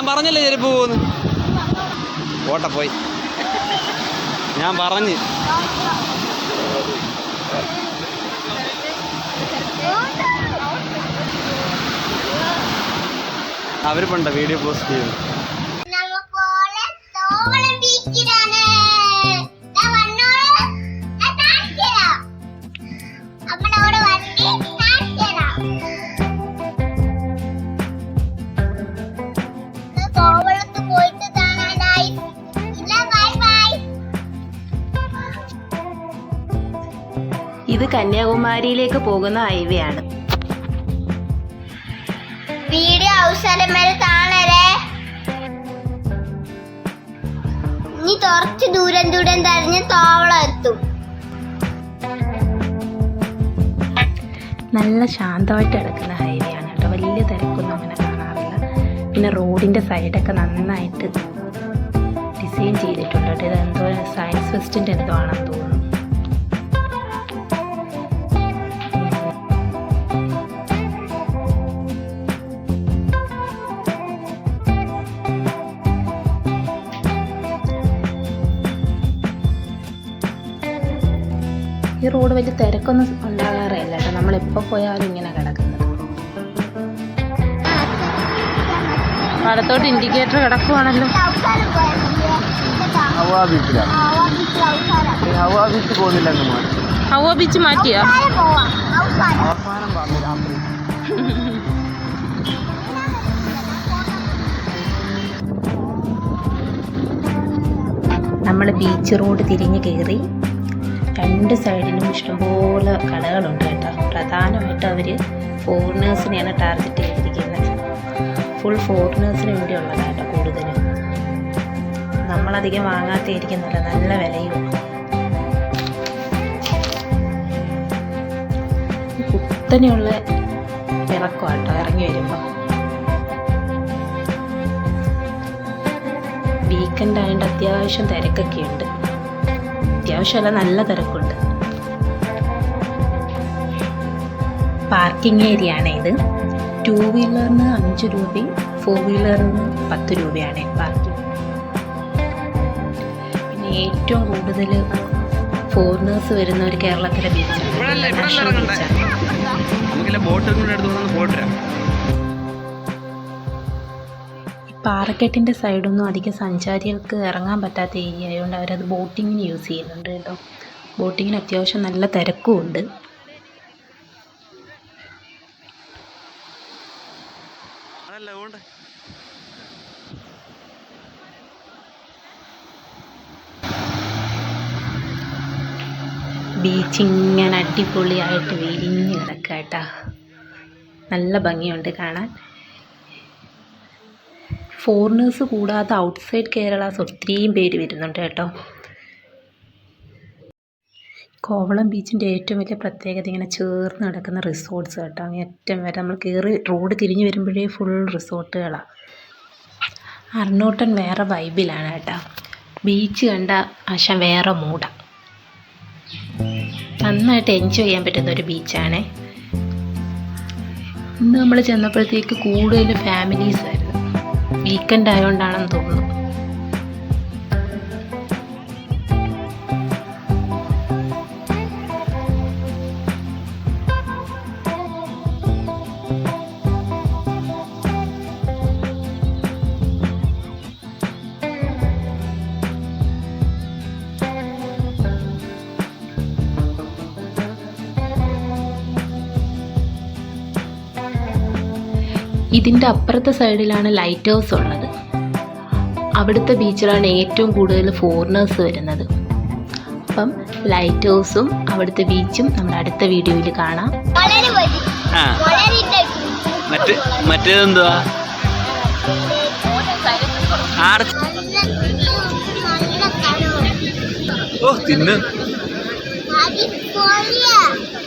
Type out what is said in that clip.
ഞാൻ പറഞ്ഞല്ലേ ചെരുപ്പ് പോകുന്നു ഓട്ട പോയി. ഞാൻ പറഞ്ഞു. അവർ പണ്ട വീഡിയോ പോസ്റ്റ് ചെയ്തു ഇത് കന്യാകുമാരിയിലേക്ക് പോകുന്ന ഹൈവേ ആണ്. വീഡിയോ അവസരം വരെ കാണരേ. ഇനി കുറച്ച് ദൂരം ദൂരം തരഞ്ഞ് തോവളം എത്തും. നല്ല ശാന്തമായിട്ട് കിടക്കുന്ന ഹൈവേ ആണ് കേട്ടോ. വലിയ തിരക്കൊന്നും അങ്ങനെ കാണാറില്ല. പിന്നെ റോഡിന്റെ സൈഡൊക്കെ നന്നായിട്ട് ഡിസൈൻ ചെയ്തിട്ടുണ്ട് കേട്ടോ. ഇത് എന്തോ സയൻസ് ഫെസ്റ്റിന്റെ എന്തോ ആണെന്ന് തോന്നുന്നു. ഈ റോഡ് വലിയ തിരക്കൊന്നും ഉണ്ടാകാറില്ല കേട്ടോ. നമ്മൾ എപ്പോൾ പോയാലും ഇങ്ങനെ കിടക്കുന്നത്. വലത്തോട്ട് ഇൻഡിക്കേറ്റർ കിടക്കുവാണല്ലോ. ഹവാ ബീച്ച് മാറ്റിയാ? നമ്മൾ ബീച്ച് റോഡ് തിരിഞ്ഞ് കയറി രണ്ട് സൈഡിലും ഇഷ്ടംപോലെ കടകളുണ്ട് കേട്ടോ. പ്രധാനമായിട്ട് അവർ ഫോറിനേഴ്സിനെയാണ് ടാർഗറ്റ് ചെയ്തിരിക്കുന്നത്. ഫുൾ ഫോറിനേഴ്സിന് വേണ്ടിയുള്ളതാണ് കേട്ടോ കൂടുതലും. നമ്മളധികം വാങ്ങാത്തയായിരിക്കുന്നില്ല നല്ല വിലയും. കുത്തനെയുള്ള ഇറക്കം കേട്ടോ ഇറങ്ങി വരുമ്പോൾ വീക്കെൻഡ് ആയതുകൊണ്ട് അത്യാവശ്യം തിരക്കൊക്കെ ഉണ്ട് അത്യാവശ്യമല്ല നല്ല തിരക്കുണ്ട്. പാർക്കിംഗ് ഏരിയ ആണ് ഇത്. ടു വീലറിന് അഞ്ച് രൂപയും ഫോർ വീലറിന് പത്ത് രൂപയാണ് പാർക്കിംഗ്. പിന്നെ ഏറ്റവും കൂടുതൽ ഫോറിനേഴ്സ് വരുന്ന ഒരു കേരളത്തിലെ ബീച്ചാണ് ബോട്ടും പോയിട്ട് പാറക്കെട്ടിന്റെ സൈഡൊന്നും അധികം സഞ്ചാരികൾക്ക് ഇറങ്ങാൻ പറ്റാത്ത ഏരിയ ആയതുകൊണ്ട് അവരത് ബോട്ടിങ്ങിന് യൂസ് ചെയ്യുന്നുണ്ട് കേട്ടോ. ബോട്ടിങ്ങിന് അത്യാവശ്യം നല്ല തിരക്കും ഉണ്ട്. ബീച്ച് ഇങ്ങനെ അടിപൊളിയായിട്ട് വിരിഞ്ഞ് കിടക്കാട്ടാ നല്ല ഭംഗിയുണ്ട് കാണാൻ. ഫോറിനേഴ്സ് കൂടാതെ ഔട്ട്സൈഡ് കേരളാസ് ഒത്തിരിയും പേര് വരുന്നുണ്ട് കേട്ടോ. കോവളം ബീച്ചിന്റെ ഏറ്റവും വലിയ പ്രത്യേകത ഇങ്ങനെ ചേർന്ന് കിടക്കുന്ന റിസോർട്ട്സ് കേട്ടോ. അങ്ങ് ഏറ്റവും വരെ നമ്മൾ കയറി റോഡ് തിരിഞ്ഞു വരുമ്പോഴേ ഫുൾ റിസോർട്ടുകളാണ് അർണോട്ടൻ വേറെ വൈബിലാണ് കേട്ടോ. ബീച്ച് കണ്ട ആശ വേറെ മൂടാണ് നന്നായിട്ട് എൻജോയ് ചെയ്യാൻ പറ്റുന്ന ഒരു ബീച്ചാണ് ഇന്ന് നമ്മൾ ചെന്നപ്പോഴത്തേക്ക് കൂടുതൽ ഫാമിലീസ് വീക്കെൻഡ് ആയതുകൊണ്ടാണെന്ന് തോന്നുന്നു. ഇതിന്റെ അപ്പുറത്തെ സൈഡിലാണ് ലൈറ്റ് ഹൗസ് ഉള്ളത്. അവിടുത്തെ ബീച്ചിലാണ് ഏറ്റവും കൂടുതൽ ഫോറിനേഴ്സ് വരുന്നത്. അപ്പം ലൈറ്റ് ഹൗസും അവിടുത്തെ ബീച്ചും നമ്മുടെ അടുത്ത വീഡിയോയിൽ കാണാം. മറ്റേതെന്തുവാ? ഓ തിന്ന്.